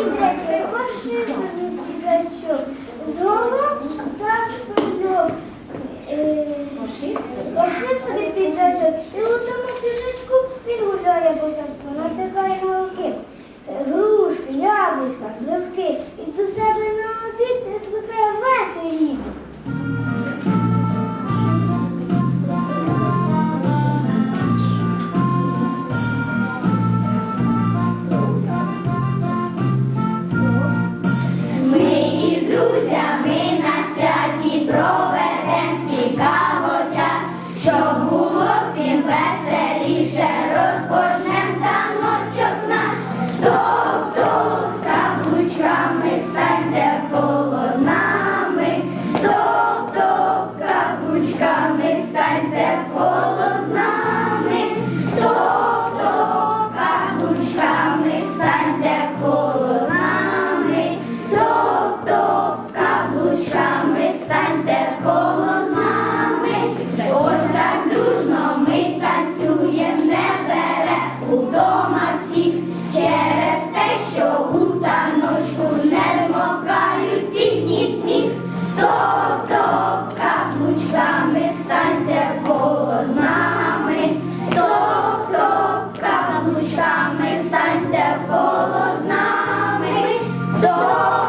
Індекси, пошиканий кізачок, зголов та шпильок. Е, Пошив собі піджачок і у тому піночку він гуляє по серцю, натикає Oh.